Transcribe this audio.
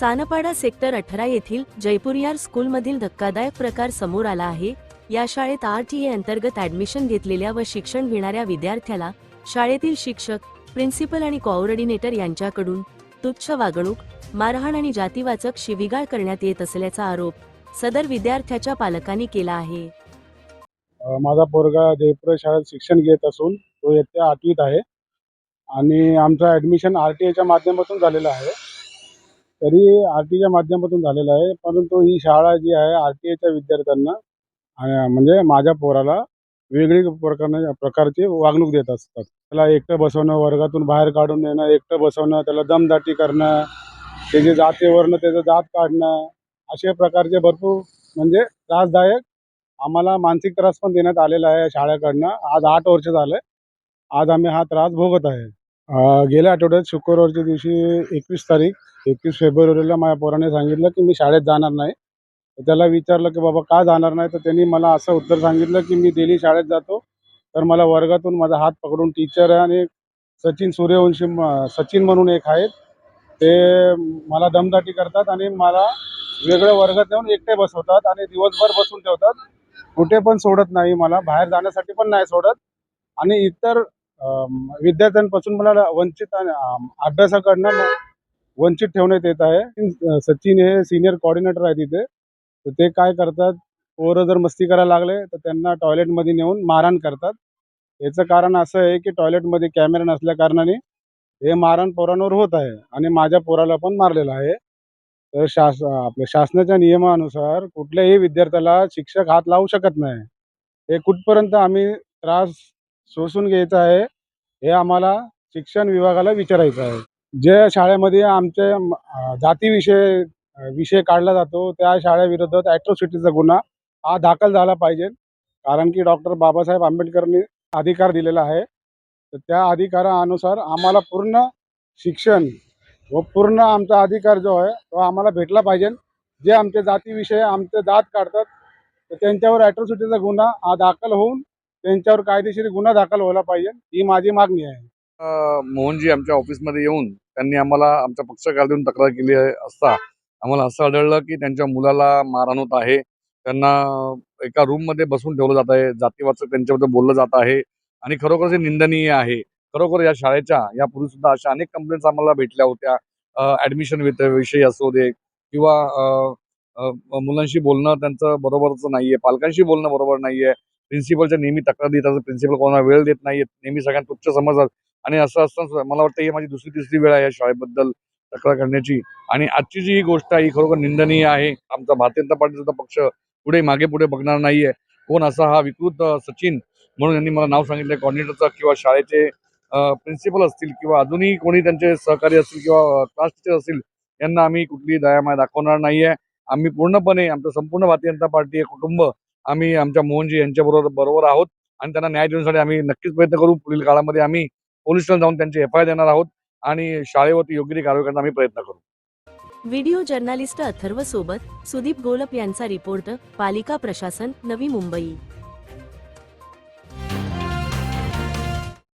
Sanpada sector अठरा येथील जयपुरियार स्कूलमधील धक्कादायक प्रकार समोर आला आहे. या शाळेत आर टी ए अंतर्गत ऍडमिशन घेतलेल्या व शिक्षण घेणाऱ्या विद्यार्थ्याला शाळेतील शिक्षक प्रिन्सिपल आणि कोऑर्डिनेटर यांच्याकडून तुच्छ वागणूक मारहाण आणि जातीवाचक शिवीगाळ करण्यात येत असल्याचा आरोप सदर विद्यार्थ्याच्या पालकांनी केला आहे. माझा पोरगा जयपूर शाळेत शिक्षण घेत असून तो येत्या आठवीत आहे. आणि आमचं ॲडमिशन आर टी एच्या माध्यमातून झालेलं आहे. तरी आर टीच्या माध्यमातून झालेलं आहे परंतु ही शाळा जी आहे आर टी आयच्या विद्यार्थ्यांना म्हणजे माझ्या पोराला वेगळी प्रकारने प्रकारची वागणूक देत असतात. त्याला एकटं बसवणं वर्गातून बाहेर काढून नेणं एकटं बसवणं त्याला दमदाटी करणं त्याचे जातीवरनं त्याचं जात काढणं अशा प्रकारचे भरपूर म्हणजे त्रासदायक आम्हाला मानसिक त्रास पण देण्यात आलेला आहे शाळेकडनं. आज आठ वर्ष झालं. आज आम्ही हा त्रास भोगत आहे. गेल्या आठवड्यात शुक्रवारच्या दिवशी एकवीस तारीख एकवीस फेब्रुवारीला माझ्या पोराने सांगितलं की मी शाळेत जाणार नाही. तर त्याला विचारलं की बाबा का जाणार नाही? तर त्यांनी मला असं उत्तर सांगितलं की मी डेली शाळेत जातो. तर मला वर्गातून माझा हात पकडून टीचर आहे आणि सचिन सूर्यवंशी सचिन म्हणून एक आहेत. ते मला दमदाटी करतात आणि मला वेगळ्या वर्गात नेऊन एकटे बसवतात आणि दिवसभर बसून ठेवतात. कुठे पण सोडत नाही मला बाहेर जाण्यासाठी पण नाही सोडत. आणि इतर विद्यार्थ्यांपासून मला वंचित आणि, अभ्यासाकडनं वंचित ठेवण्यात येत आहे. सचिन हे सिनियर कॉर्डिनेटर आहे तिथे. तर ते काय करतात? पोरं जर मस्ती करायला लागले तर त्यांना टॉयलेटमध्ये नेऊन मारहाण करतात. याचं कारण असं आहे की टॉयलेटमध्ये कॅमेरा नसल्या कारणाने हे मारहाण पोरांवर होत आहे आणि माझ्या पोराला पण मारलेलं आहे. तर शास आपल्या शासनाच्या नियमानुसार कुठल्याही विद्यार्थ्याला शिक्षक हात लावू शकत नाही. हे कुठपर्यंत आम्ही त्रास सोसून घ्यायचा आहे हे आम्हाला शिक्षण विभागाला विचारायचं आहे. जे शाळेमध्ये आमचे जातीविषय विषय काढला जातो त्या शाळेविरोधात ॲट्रोसिटीचा गुन्हा हा दाखल झाला पाहिजे. कारण की डॉक्टर बाबासाहेब आंबेडकरनी अधिकार दिलेला आहे. तर त्या अधिकारानुसार आम्हाला पूर्ण शिक्षण व पूर्ण आमचा अधिकार जो आहे तो आम्हाला भेटला पाहिजे. जे आमचे जातीविषय आमचे जात काढतात तर त्यांच्यावर ॲट्रोसिटीचा गुन्हा हा दाखल होऊन त्यांच्यावर कायदेशीर गुन्हा दाखल व्हायला पाहिजे. ही माझी मागणी आहे. मोहनजी आमच्या ऑफिसमध्ये येऊन त्यांनी आम्हाला आमच्या पक्षकार देऊन तक्रार केली आहे असता आम्हाला असं आढळलं की त्यांच्या मुलाला मारहाण होत आहे. त्यांना एका रूममध्ये बसून ठेवलं जात आहे. जातीवाचक त्यांच्याबद्दल बोललं जात आहे आणि खरोखर हे निंदनीय आहे. खरोखर या शाळेच्या यापूर्वी सुद्धा अशा अनेक कंप्लेंट्स आम्हाला भेटल्या होत्या. ऍडमिशन विषयी असू दे किंवा मुलांशी बोलणं त्यांचं बरोबरच नाहीये. पालकांशी बोलणं बरोबर नाहीये. प्रिन्सिपलच्या नेहमी तक्रार देतात. प्रिन्सिपल कोणाला वेळ देत नाहीये. नेहमी सगळ्यांना तुच्छ समजतात आणि असं असताना मला वाटतं ही माझी दुसरी तिसरी वेळ आहे या शाळेबद्दल तक्रार करण्याची. आणि आजची जी ही गोष्ट आहे ही खरोखर निंदनीय आहे. आमचा भारतीय जनता पार्टी पक्ष पुढे मागे पुढे बघणार नाहीये. कोण असा हा विकृत सचिन म्हणून यांनी मला नाव सांगितलं कॉर्डिनेटरचं किंवा शाळेचे प्रिन्सिपल असतील किंवा अजूनही कोणी त्यांचे सहकारी असतील किंवा क्लास टीचर असतील यांना आम्ही कुठली दयामाय दाखवणार नाहीये. आम्ही पूर्णपणे आमचं संपूर्ण भारतीय जनता पार्टी हे कुटुंब आम्ही आमच्या मोहनजी यांच्या बरोबर बरोबर आहोत. आणि त्यांना न्याय देण्यासाठी आम्ही नक्कीच प्रयत्न करू. पुढील काळामध्ये आम्ही पोलीस स्टेशन जाऊन त्यांचे एफ आय देणार आहोत आणि शाळेवरती योग्य ती कारवाई करण्याचा आम्ही प्रयत्न करू. व्हिडिओ जर्नालिस्ट अथर्व सोबत सुदीप गोलप यांचा रिपोर्ट पालिका प्रशासन नवी मुंबई.